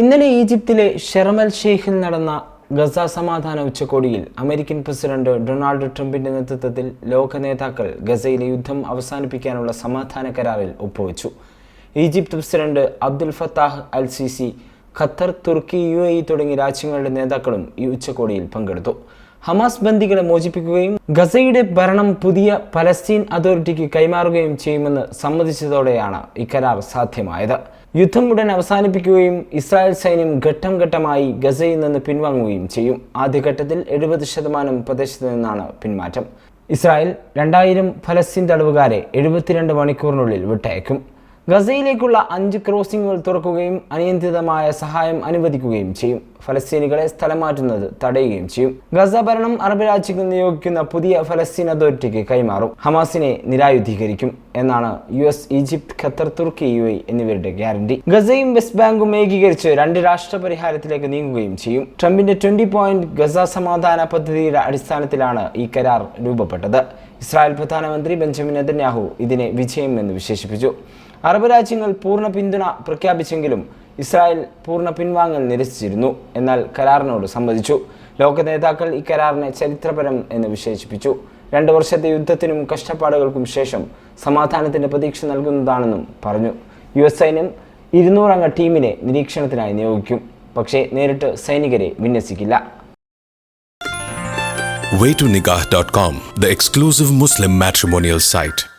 ഇന്നലെ ഈജിപ്തിലെ ഷെർമൽ ഷെയ്ഖിൽ നടന്ന ഗസ സമാധാന ഉച്ചകോടിയിൽ അമേരിക്കൻ പ്രസിഡന്റ് ഡൊണാൾഡ് ട്രംപിന്റെ നേതൃത്വത്തിൽ ലോക നേതാക്കൾ ഗസയിലെ യുദ്ധം അവസാനിപ്പിക്കാനുള്ള സമാധാന കരാറിൽ ഒപ്പുവെച്ചു. Egypt president Abdul Fattah al Sisi Qatar തുർക്കി യു തുടങ്ങിയ രാജ്യങ്ങളുടെ നേതാക്കളും ഈ ഉച്ചകോടിയിൽ പങ്കെടുത്തു. ഹമാസ് ബന്ദികളെ മോചിപ്പിക്കുകയും ഗസയുടെ ഭരണം പുതിയ പലസ്തീൻ അതോറിറ്റിക്ക് കൈമാറുകയും ചെയ്യുമെന്ന് സമ്മതിച്ചതോടെയാണ് ഇക്കരാർ സാധ്യമായത്. യുദ്ധം ഉടൻ അവസാനിപ്പിക്കുകയും ഇസ്രായേൽ സൈന്യം ഘട്ടം ഘട്ടമായി ഗസയിൽ നിന്ന് പിൻവാങ്ങുകയും ചെയ്യും. ആദ്യഘട്ടത്തിൽ എഴുപത് ശതമാനം പ്രദേശത്ത് നിന്നാണ് പിന്മാറ്റം ഇസ്രായേൽ രണ്ടായിരം ഫലസ്തീൻ തടവുകാരെ എഴുപത്തിരണ്ട് മണിക്കൂറിനുള്ളിൽ വിട്ടയക്കും. ഗസയിലേക്കുള്ള അഞ്ച് ക്രോസിംഗുകൾ തുറക്കുകയും അനിയന്ത്രിതമായ സഹായം അനുവദിക്കുകയും ചെയ്യും. ഫലസ്തീനികളെ സ്ഥലം മാറ്റുന്നത് തടയുകയും ചെയ്യും. ഗസ ഭരണം അറബ് രാജ്യങ്ങൾ നിയോഗിക്കുന്ന പുതിയ ഫലസ്തീൻ അതോറിറ്റിക്ക് കൈമാറും. ഹമാസിനെ നിരായുധീകരിക്കും എന്നാണ് U S Egypt Qatar Turkey U A എന്നിവരുടെ ഗ്യാരണ്ടി. ഗസയും വെസ്റ്റ് ബാങ്കും ഏകീകരിച്ച് രണ്ട് രാഷ്ട്ര പരിഹാരത്തിലേക്ക് നീങ്ങുകയും ചെയ്യും. ട്രംപിന്റെ ട്വന്റി പോയിന്റ് ഗസ സമാധാന പദ്ധതിയുടെ അടിസ്ഥാനത്തിലാണ് ഈ കരാർ രൂപപ്പെട്ടത്. ഇസ്രായേൽ പ്രധാനമന്ത്രി ബെഞ്ചമിൻ നെതന്യാഹു ഇതിനെ വിജയം എന്ന് വിശേഷിപ്പിച്ചു. അറബ് രാജ്യങ്ങൾ പൂർണ പിന്തുണ പ്രഖ്യാപിച്ചെങ്കിലും ഇസ്രായേൽ പൂർണ പിൻവാങ്ങൽ നിരസിച്ചിരുന്നു എന്നാൽ കരാറിനോട് സമ്മതിച്ചു. ലോക നേതാക്കൾ ഈ കരാറിനെ ചരിത്രപരം എന്ന് വിശേഷിപ്പിച്ചു. രണ്ട് വർഷത്തെ യുദ്ധത്തിനും കഷ്ടപ്പാടുകൾക്കും ശേഷം സമാധാനത്തിന്റെ പ്രതീക്ഷ നൽകുന്നതാണെന്നും പറഞ്ഞു. യു എസ് സൈന്യം ഇരുന്നൂറംഗ ടീമിനെ നിരീക്ഷണത്തിനായി നിയോഗിക്കും. പക്ഷേ നേരിട്ട് സൈനികരെ വിന്യസിക്കില്ല. waytonikah.com, the exclusive Muslim matrimonial site.